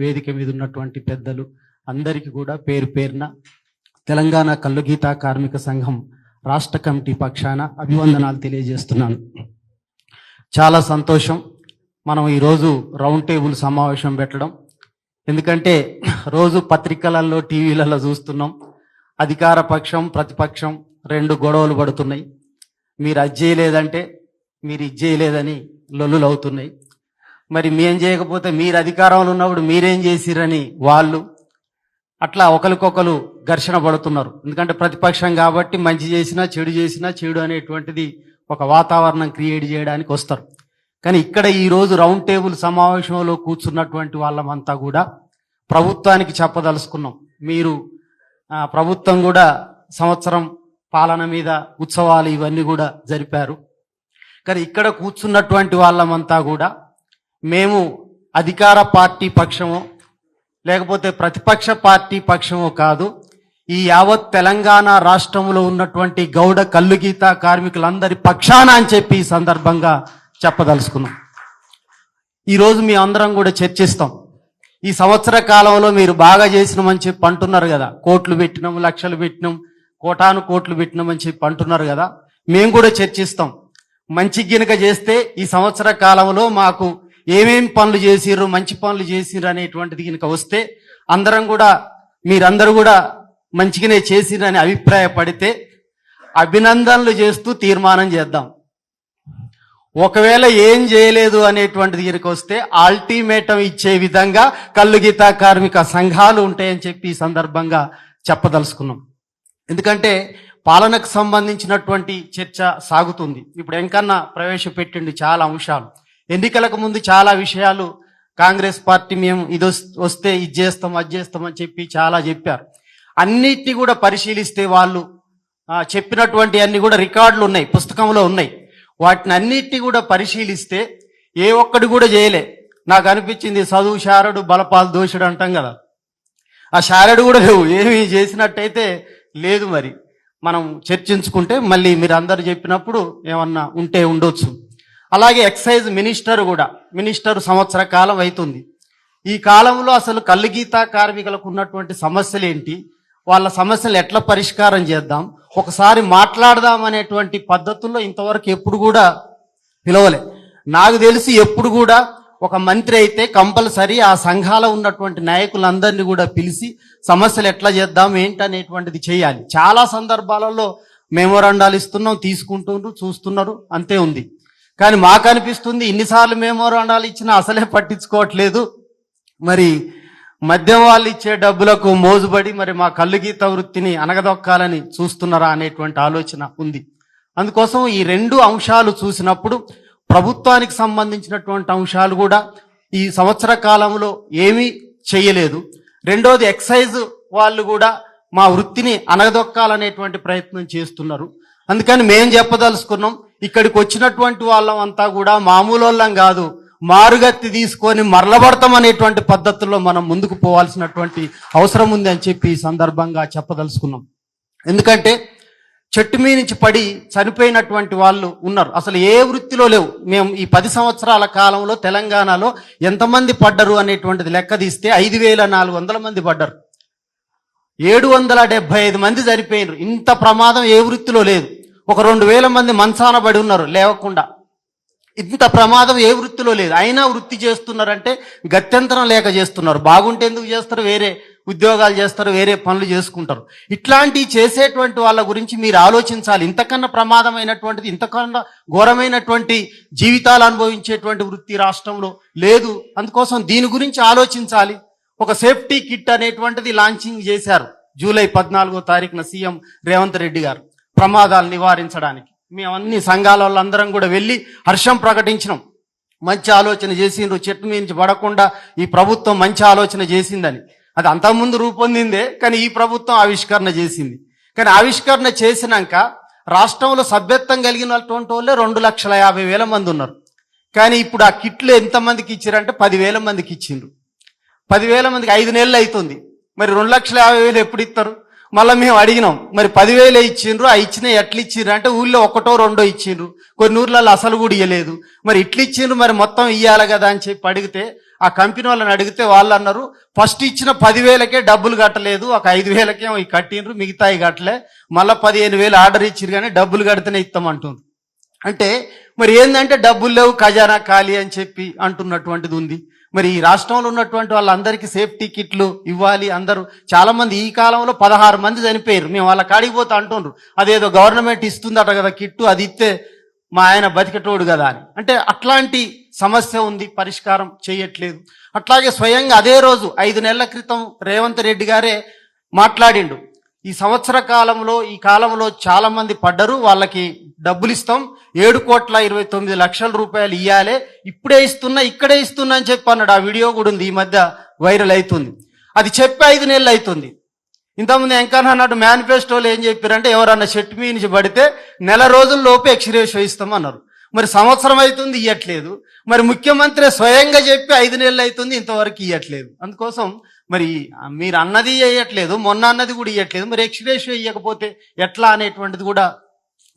వేదిక మీద ఉన్నటువంటి పెద్దలు అందరికీ కూడా పేరు పేరున తెలంగాణ కల్లుగీత కార్మిక సంఘం రాష్ట్ర కమిటీ పక్షాన అభివందనాలు తెలియజేస్తున్నాను. చాలా సంతోషం మనం ఈరోజు రౌండ్ టేబుల్ సమావేశం పెట్టడం. ఎందుకంటే రోజు పత్రికలలో టీవీలలో చూస్తున్నాం. అధికార పక్షం ప్రతిపక్షం రెండు గొడవలు పడుతున్నాయి. మీరు అది చేయలేదంటే మీరు ఇది చేయలేదని లొల్లులు అవుతున్నాయి మరి మేం చేయకపోతే మీరు అధికారంలో ఉన్నప్పుడు మీరేం చేసిరని వాళ్ళు అట్లా ఒకరికొకరు ఘర్షణ పడుతున్నారు. ఎందుకంటే ప్రతిపక్షం కాబట్టి మంచి చేసినా చెడు చేసినా చెడు అనేటువంటిది ఒక వాతావరణం క్రియేట్ చేయడానికి వస్తారు. కానీ ఇక్కడ ఈరోజు రౌండ్ టేబుల్ సమావేశంలో కూర్చున్నటువంటి వాళ్ళమంతా కూడా ప్రభుత్వానికి చెప్పదలుచుకున్నాం. మీరు ప్రభుత్వం కూడా సంవత్సరం పాలన మీద ఉత్సవాలు ఇవన్నీ కూడా జరిపారు. కానీ ఇక్కడ కూర్చున్నటువంటి వాళ్ళమంతా కూడా మేము అధికార పార్టీ పక్షమో లేకపోతే ప్రతిపక్ష పార్టీ పక్షమో కాదు ఈ యావత్ తెలంగాణ రాష్ట్రంలో ఉన్నటువంటి గౌడ కల్లుగీత కార్మికులందరి పక్షాన అని చెప్పి ఈ సందర్భంగా చెప్పదలుచుకున్నాం. ఈరోజు మీ అందరం కూడా చర్చిస్తాం. ఈ సంవత్సర కాలంలో మీరు బాగా చేసినామని చెప్పి అంటున్నారు కదా. కోట్లు పెట్టినాం లక్షలు పెట్టినాం కోటాను కోట్లు పెట్టినామని చెప్పి అంటున్నారు కదా. మేము కూడా చర్చిస్తాం. మంచి గినక చేస్తే ఈ సంవత్సర కాలంలో మాకు ఏమేం పనులు చేసిర్రు మంచి పనులు చేసిర్రు అనేటువంటిది కనుక వస్తే అందరం కూడా మీరందరూ కూడా మంచిగానే చేసిరని అభిప్రాయపడితే అభినందనలు చేస్తూ తీర్మానం చేద్దాం. ఒకవేళ ఏం చేయలేదు అనేటువంటిది కనుక వస్తే అల్టిమేటం ఇచ్చే విధంగా కళ్ళు గీత కార్మిక సంఘాలు ఉంటాయని చెప్పి ఈ సందర్భంగా చెప్పదలుచుకున్నాం. ఎందుకంటే పాలనకు సంబంధించినటువంటి చర్చ సాగుతుంది. ఇప్పుడు ఎంకన్నా ప్రవేశపెట్టిండి చాలా అంశాలు. ఎన్నికలకు ముందు చాలా విషయాలు కాంగ్రెస్ పార్టీ మేము ఇది వస్తే ఇది చేస్తాం అది చేస్తాం అని చెప్పి చాలా చెప్పారు. అన్నిటిని కూడా పరిశీలిస్తే వాళ్ళు చెప్పినటువంటి అన్ని కూడా రికార్డులు ఉన్నాయి పుస్తకంలో ఉన్నాయి. వాటిని అన్నిటిని కూడా పరిశీలిస్తే ఏ ఒక్కటి కూడా చేయలే. నాకు అనిపించింది చదువు శారడు బలపాలు దోషుడు అంటాం కదా. ఆ శారడు కూడా లేవు ఏమి చేసినట్టయితే లేదు మరి. మనం చర్చించుకుంటే మళ్ళీ మీరు అందరు చెప్పినప్పుడు ఏమన్నా ఉంటే ఉండొచ్చు. అలాగే ఎక్సైజ్ మినిస్టర్ కూడా మినిస్టర్ సంవత్సర కాలం అవుతుంది ఈ కాలంలో అసలు కళ్ళు గీత కార్మికులకు ఉన్నటువంటి సమస్యలు ఏంటి? వాళ్ళ సమస్యలు ఎట్లా పరిష్కారం చేద్దాం? ఒకసారి మాట్లాడదాం అనేటువంటి పద్ధతుల్లో ఇంతవరకు ఎప్పుడు కూడా పిలవలే. నాకు తెలిసి ఎప్పుడు కూడా ఒక మంత్రి అయితే కంపల్సరీ ఆ సంఘాల ఉన్నటువంటి నాయకులందరినీ కూడా పిలిచి సమస్యలు ఎట్లా చేద్దాం ఏంటి అనేటువంటిది చేయాలి. చాలా సందర్భాలలో మెమోరాండాలు ఇస్తున్నాం తీసుకుంటున్నారు చూస్తున్నారు అంతే ఉంది. కానీ మాకు అనిపిస్తుంది ఇన్నిసార్లు మెమోరాండాలు ఇచ్చినా అసలే పట్టించుకోవట్లేదు. మరి మద్యం వాళ్ళు ఇచ్చే డబ్బులకు మోజుబడి మరి మా కళ్ళు గీత వృత్తిని అనగదొక్కాలని చూస్తున్నారా అనేటువంటి ఆలోచన ఉంది. అందుకోసం ఈ రెండు అంశాలు చూసినప్పుడు ప్రభుత్వానికి సంబంధించినటువంటి అంశాలు కూడా ఈ సంవత్సర కాలంలో ఏమీ చేయలేదు. రెండోది ఎక్సైజ్ వాళ్ళు కూడా మా వృత్తిని అనగదొక్కాలనేటువంటి ప్రయత్నం చేస్తున్నారు. అందుకని మేము చెప్పదలుచుకున్నాం ఇక్కడికి వచ్చినటువంటి వాళ్ళం అంతా కూడా మామూలు వాళ్ళం కాదు. మారుగత్తి తీసుకొని మరలబడతాం అనేటువంటి పద్ధతుల్లో మనం ముందుకు పోవాల్సినటువంటి అవసరం ఉంది అని చెప్పి ఈ సందర్భంగా చెప్పదలుచుకున్నాం. ఎందుకంటే చెట్టు మీద నుంచి పడి చనిపోయినటువంటి వాళ్ళు ఉన్నారు. అసలు ఏ వృత్తిలో లేవు. మేము ఈ పది సంవత్సరాల కాలంలో తెలంగాణలో ఎంతమంది పడ్డరు అనేటువంటిది లెక్క తీస్తే ఐదు వేల నాలుగు వందల మంది పడ్డరు. ఏడు వందల డెబ్బై ఐదు మంది చనిపోయినారు. ఇంత ప్రమాదం ఏ వృత్తిలో లేదు. ఒక రెండు వేల మంది మంచాన పడి ఉన్నారు లేవకుండా. ఇంత ప్రమాదం ఏ వృత్తిలో లేదు. అయినా వృత్తి చేస్తున్నారంటే గత్యంతరం లేక చేస్తున్నారు. బాగుంటే ఎందుకు చేస్తారు? వేరే ఉద్యోగాలు చేస్తారు వేరే పనులు చేసుకుంటారు. ఇట్లాంటి చేసేటువంటి వాళ్ళ గురించి మీరు ఆలోచించాలి. ఇంతకన్నా ప్రమాదమైనటువంటిది ఇంతకన్నా ఘోరమైనటువంటి జీవితాలు అనుభవించేటువంటి వృత్తి రాష్ట్రంలో లేదు. అందుకోసం దీని గురించి ఆలోచించాలి. ఒక సేఫ్టీ కిట్ అనేటువంటిది లాంచింగ్ చేశారు జూలై పద్నాలుగో తారీఖున సీఎం రేవంత్ రెడ్డి గారు. ప్రమాదాలు నివారించడానికి. మేము అన్ని సంఘాల వాళ్ళందరం కూడా వెళ్ళి హర్షం ప్రకటించినాం. మంచి ఆలోచన చేసిండ్రు. చెట్టు మీద నుంచి పడకుండా ఈ ప్రభుత్వం మంచి ఆలోచన చేసిందని. అది అంతకుముందు రూపొందిందే కానీ ఈ ప్రభుత్వం ఆవిష్కరణ చేసింది. కానీ ఆవిష్కరణ చేసినాక రాష్ట్రంలో సభ్యత్వం కలిగినటువంటి వాళ్ళే రెండు లక్షల యాభై వేల మంది ఉన్నారు. కానీ ఇప్పుడు ఆ కిట్లు ఎంతమందికి ఇచ్చారంటే పదివేల మందికి ఇచ్చిండ్రు. పదివేల మందికి ఐదు నెలలు అవుతుంది. మరి రెండు లక్షల యాభై వేలు ఎప్పుడు ఇస్తారు మళ్ళీ మేము అడిగినాం మరి పదివేలే ఇచ్చిండ్రు ఆ ఇచ్చిన ఎట్లా ఇచ్చిండ్రు అంటే ఊళ్ళో ఒకటో రెండో ఇచ్చిండ్రు. కొన్ని ఊర్లలో అసలు కూడా ఇయ్యలేదు. మరి ఇట్లా ఇచ్చిండ్రు మరి మొత్తం ఇయ్యాలి కదా అని చెప్పి అడిగితే ఆ కంపెనీ వాళ్ళని అడిగితే వాళ్ళు అన్నారు ఫస్ట్ ఇచ్చిన పదివేలకే డబ్బులు కట్టలేదు ఒక ఐదు వేలకేమో ఇవి కట్టిండ్రు మిగతాయి కట్టలే మళ్ళీ పదిహేను వేలు ఆర్డర్ ఇచ్చిరు కానీ డబ్బులు కడితేనే ఇస్తామంటుంది అంటే మరి ఏంటంటే డబ్బులు లేవు ఖజానా ఖాళీ అని చెప్పి అంటున్నటువంటిది ఉంది. మరి ఈ రాష్ట్రంలో ఉన్నటువంటి వాళ్ళందరికీ సేఫ్టీ కిట్లు ఇవ్వాలి. అందరూ చాలామంది ఈ కాలంలో పదహారు మంది చనిపోయారు. మేము వాళ్ళ కాడికి పోతా అంటుండ్రు. అదేదో గవర్నమెంట్ ఇస్తుందట కదా కిట్టు అది ఇస్తే మా ఆయన బతికటోడు కదా అని. అంటే అట్లాంటి సమస్య ఉంది. పరిష్కారం చేయట్లేదు. అట్లాగే స్వయంగా అదే రోజు ఐదు నెలల క్రితం రేవంత్ రెడ్డి గారే మాట్లాడిండు. ఈ సంవత్సర కాలంలో ఈ కాలంలో చాలా మంది పడ్డరు వాళ్ళకి డబ్బులు ఇస్తాం ఏడు కోట్ల ఇరవై తొమ్మిది లక్షల రూపాయలు ఇవ్వాలి ఇప్పుడే ఇస్తున్నా ఇక్కడే ఇస్తున్నా అని చెప్పి అన్నాడు. ఆ వీడియో కూడా ఉంది ఈ మధ్య వైరల్ అవుతుంది. అది చెప్పి ఐదు నెలలు అవుతుంది. ఇంతకుముందు ఎంకన్నా అన్నట్టు మేనిఫెస్టోలో ఏం చెప్పారంటే ఎవరన్నా చెట్టు మీద నుంచి పడితే నెల రోజుల్లోపు లోపు ఎక్స్రేషో అన్నారు. మరి సంవత్సరం అవుతుంది ఇవ్వట్లేదు మరి ముఖ్యమంత్రి స్వయంగా చెప్పి ఐదు నెలలు అవుతుంది ఇంతవరకు ఇవ్వట్లేదు అందుకోసం మరి మీరు అన్నది ఇవ్వట్లేదు మొన్న అన్నది కూడా ఇవ్వట్లేదు మరి ఎక్స్రేషో ఇవ్వకపోతే ఎట్లా అనేటువంటిది కూడా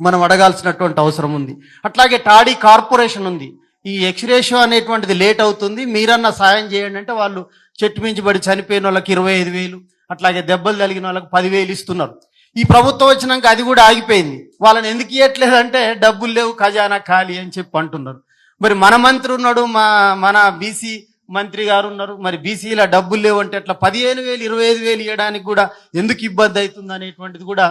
మనం అడగాల్సినటువంటి అవసరం ఉంది. అట్లాగే టాడీ కార్పొరేషన్ ఉంది. ఈ ఎక్స్రేషో అనేటువంటిది లేట్ అవుతుంది. మీరన్నా సాయం చేయండి అంటే వాళ్ళు చెట్టు మించి పడి చనిపోయిన వాళ్ళకి ఇరవై ఐదు వేలు అట్లాగే దెబ్బలు తగిలిన వాళ్ళకి పదివేలు ఇస్తున్నారు. ఈ ప్రభుత్వం వచ్చినాక అది కూడా ఆగిపోయింది. వాళ్ళని ఎందుకు ఇవ్వట్లేదంటే డబ్బులు లేవు ఖజానా ఖాళీ అని చెప్పి అంటున్నారు. మరి మన మంత్రి ఉన్నాడు మా మన బీసీ మంత్రి గారు ఉన్నారు. మరి బీసీల డబ్బులు లేవు అంటే అట్లా పదిహేను వేలు ఇరవై ఐదు వేలు ఇవ్వడానికి కూడా ఎందుకు ఇబ్బంది అవుతుంది అనేటువంటిది కూడా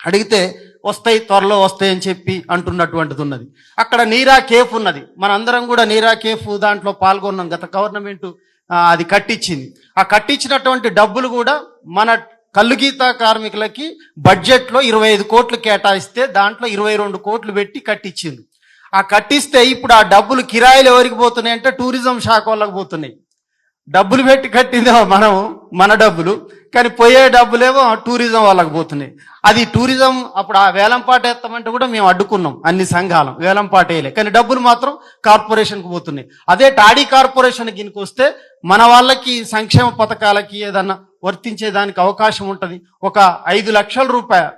అడిగితే వస్తాయి త్వరలో వస్తాయి అని చెప్పి అంటున్నటువంటిది ఉన్నది. అక్కడ నీరా కేఫ్ ఉన్నది. మనందరం కూడా నీరా కేఫ్ దాంట్లో పాల్గొన్నాం. గత గవర్నమెంట్ అది కట్టించింది. ఆ కట్టించినటువంటి డబ్బులు కూడా మన కల్లుగీత కార్మికులకి బడ్జెట్లో ఇరవై ఐదు కోట్లు కేటాయిస్తే దాంట్లో ఇరవై రెండు కోట్లు పెట్టి కట్టించింది ఆ కట్టిస్తే ఇప్పుడు ఆ డబ్బులు కిరాయిలు ఎవరికి పోతున్నాయి అంటే టూరిజం శాఖ వాళ్ళకి పోతున్నాయి. డబ్బులు పెట్టి కట్టిందేమో మనం మన డబ్బులు కానీ పోయే డబ్బులేమో టూరిజం వాళ్ళకి పోతున్నాయి. అది టూరిజం అప్పుడు ఆ వేలంపాట వేస్తామంటే కూడా మేము అడ్డుకున్నాం అన్ని సంఘాలం వేలంపాట వేయలే. కానీ డబ్బులు మాత్రం కార్పొరేషన్కి పోతున్నాయి. అదే టాడీ కార్పొరేషన్ గినికి వస్తే మన వాళ్ళకి సంక్షేమ పథకాలకి ఏదన్నా వర్తించేదానికి అవకాశం ఉంటుంది. ఒక ఐదు లక్షల రూపాయలు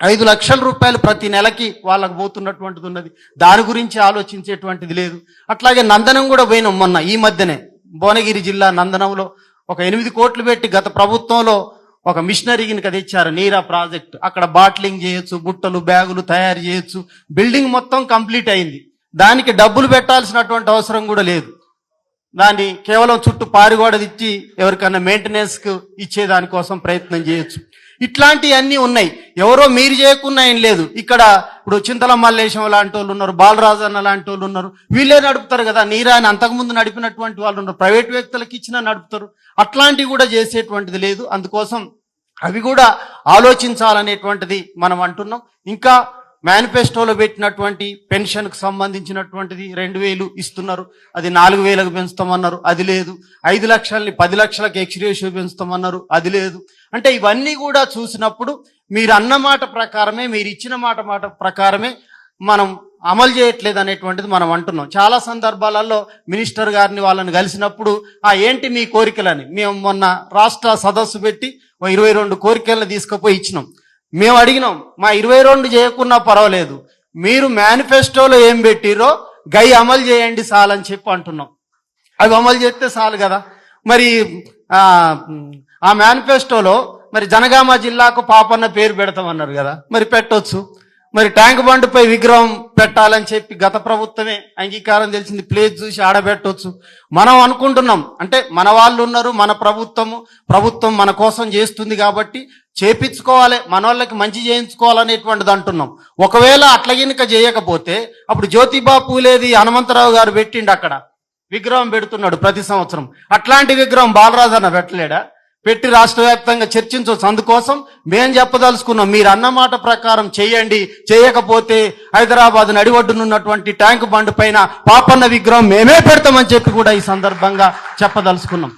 ఐదు లక్షల రూపాయలు ప్రతి నెలకి వాళ్ళకు పోతున్నటువంటిది ఉన్నది. దాని గురించి ఆలోచించేటువంటిది లేదు. అట్లాగే నందనం కూడా పోయినాం మొన్న ఈ మధ్యనే. భువనగిరి జిల్లా నందనంలో ఒక ఎనిమిది కోట్లు పెట్టి గత ప్రభుత్వంలో ఒక మిషనరీని కదా ఇచ్చారు నీరా ప్రాజెక్ట్. అక్కడ బాట్లింగ్ చేయొచ్చు బుట్టలు బ్యాగులు తయారు చేయొచ్చు. బిల్డింగ్ మొత్తం కంప్లీట్ అయింది. దానికి డబ్బులు పెట్టాల్సినటువంటి అవసరం కూడా లేదు. దాన్ని కేవలం చుట్టూ పారుగోడది ఇచ్చి ఎవరికైనా మెయింటెనెన్స్కు ఇచ్చే దానికోసం ప్రయత్నం చేయొచ్చు. ఇట్లాంటివన్నీ ఉన్నాయి. ఎవరో మీరు చేయకున్నా ఏం లేదు. ఇక్కడ ఇప్పుడు చింతల మల్లేశం లాంటి వాళ్ళు ఉన్నారు బాలరాజు అన్న లాంటి వాళ్ళు ఉన్నారు. వీళ్ళే నడుపుతారు కదా. నీరాని అంతకుముందు నడిపినటువంటి వాళ్ళు ఉన్నారు. ప్రైవేట్ వ్యక్తులకు ఇచ్చినా నడుపుతారు. అట్లాంటివి కూడా చేసేటువంటిది లేదు. అందుకోసం అవి కూడా ఆలోచించాలనేటువంటిది మనం అంటున్నాం. ఇంకా మేనిఫెస్టోలో పెట్టినటువంటి పెన్షన్కు సంబంధించినటువంటిది రెండు వేలు ఇస్తున్నారు. అది నాలుగు వేలకు పెంచుతామన్నారు. అది లేదు. ఐదు లక్షల్ని పది లక్షలకు ఎక్స్రేషియో పెంచుతామన్నారు. అది లేదు. అంటే ఇవన్నీ కూడా చూసినప్పుడు మీరు అన్న మాట ప్రకారమే మీరు ఇచ్చిన మాట మాట ప్రకారమే మనం అమలు చేయట్లేదు అనేటువంటిది మనం అంటున్నాం. చాలా సందర్భాలలో మినిస్టర్ గారిని వాళ్ళని కలిసినప్పుడు ఆ ఏంటి మీ కోరికలని? మేము మొన్న రాష్ట్ర సదస్సు పెట్టి ఇరవై రెండు కోరికలను తీసుకుపోయి ఇచ్చినాం. మేము అడిగినాం మా ఇరవై రెండు చేయకున్నా పర్వాలేదు. మీరు మేనిఫెస్టోలో ఏం పెట్టిరో గై అమలు చేయండి చాలని చెప్పి అంటున్నాం. అవి అమలు చేస్తే చాలు కదా. మరి ఆ, ఆ మేనిఫెస్టోలో మరి జనగామ జిల్లాకు పాపన్న పేరు పెడతామన్నారు కదా. మరి పెట్టొచ్చు. మరి ట్యాంక్ బండ్పై విగ్రహం పెట్టాలని చెప్పి గత ప్రభుత్వమే అంగీకారం తెలిసింది. ప్లేస్ చూసి ఆడబెట్టవచ్చు మనం అనుకుంటున్నాం. అంటే మన వాళ్ళు ఉన్నారు మన ప్రభుత్వము ప్రభుత్వం మన కోసం చేస్తుంది కాబట్టి చేపించుకోవాలి. మన వాళ్ళకి మంచి చేయించుకోవాలనేటువంటిది అంటున్నాం. ఒకవేళ అట్ల గినక చేయకపోతే అప్పుడు జ్యోతిబా పూలేది హనుమంతరావు గారు పెట్టిండు అక్కడ. విగ్రహం పెడుతున్నాడు ప్రతి సంవత్సరం. అట్లాంటి విగ్రహం బాలరాజు అన్న పెట్టలేడా? పెట్టి రాష్ట్ర వ్యాప్తంగా చర్చించవచ్చు అందుకోసం మేం చెప్పదలుచుకున్నాం. మీరు అన్నమాట ప్రకారం చేయండి. చేయకపోతే హైదరాబాద్ నడివడ్డునున్నటువంటి ట్యాంక్ బండ్ పైన పాపన్న విగ్రహం మేమే పెడతామని చెప్పి కూడా ఈ సందర్భంగా చెప్పదలుచుకున్నాం.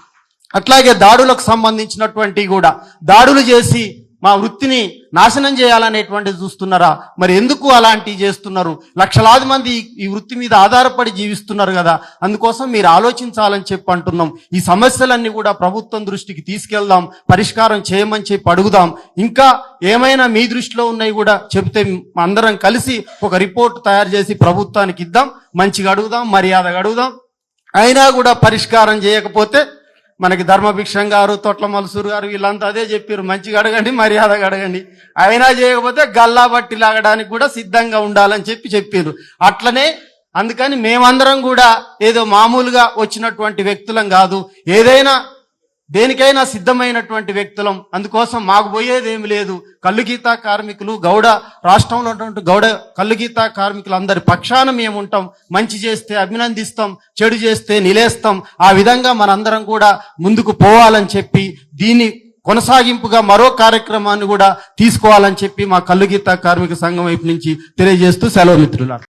అట్లాగే దాడులకు సంబంధించినటువంటి కూడా దాడులు చేసి మా వృత్తిని నాశనం చేయాలనేటువంటిది చూస్తున్నారా? మరి ఎందుకు అలాంటివి చేస్తున్నారు? లక్షలాది మంది ఈ- వృత్తి మీద ఆధారపడి జీవిస్తున్నారు కదా. అందుకోసం మీరు ఆలోచించాలని చెప్పి అంటున్నాం. ఈ సమస్యలన్నీ కూడా ప్రభుత్వం దృష్టికి తీసుకెళ్దాం పరిష్కారం చేయమని చెప్పి అడుగుదాం. ఇంకా ఏమైనా మీ దృష్టిలో ఉన్నాయి కూడా చెబితే అందరం కలిసి ఒక రిపోర్ట్ తయారు చేసి ప్రభుత్వానికి ఇద్దాం. మంచిగా అడుగుదాం మర్యాదగా అడుగుదాం. అయినా కూడా పరిష్కారం చేయకపోతే మనకి ధర్మభిక్షం గారు తొట్ల మలసూరు గారు వీళ్ళంతా అదే చెప్పారు. మంచిగా అడగండి మర్యాదగా అడగండి. అయినా చేయకపోతే గల్లా బట్టి లాగడానికి కూడా సిద్ధంగా ఉండాలని చెప్పి చెప్పారు. అట్లనే అందుకని మేమందరం కూడా ఏదో మామూలుగా వచ్చినటువంటి వ్యక్తులం కాదు. ఏదైనా దేనికైనా సిద్ధమైనటువంటి వ్యక్తులం. అందుకోసం మాకు పోయేది ఏమి లేదు. కళ్ళు గీతా కార్మికులు గౌడ రాష్ట్రంలో ఉన్నటువంటి గౌడ కళ్ళు గీతా కార్మికులు అందరి పక్షాన మేము ఉంటాం. మంచి చేస్తే అభినందిస్తాం చెడు చేస్తే నిలేస్తాం. ఆ విధంగా మనందరం కూడా ముందుకు పోవాలని చెప్పి దీన్ని కొనసాగింపుగా మరో కార్యక్రమాన్ని కూడా తీసుకోవాలని చెప్పి మా కళ్ళు గీతా కార్మిక సంఘం వైపు నుంచి తెలియజేస్తూ సెలవు మిత్రులారు.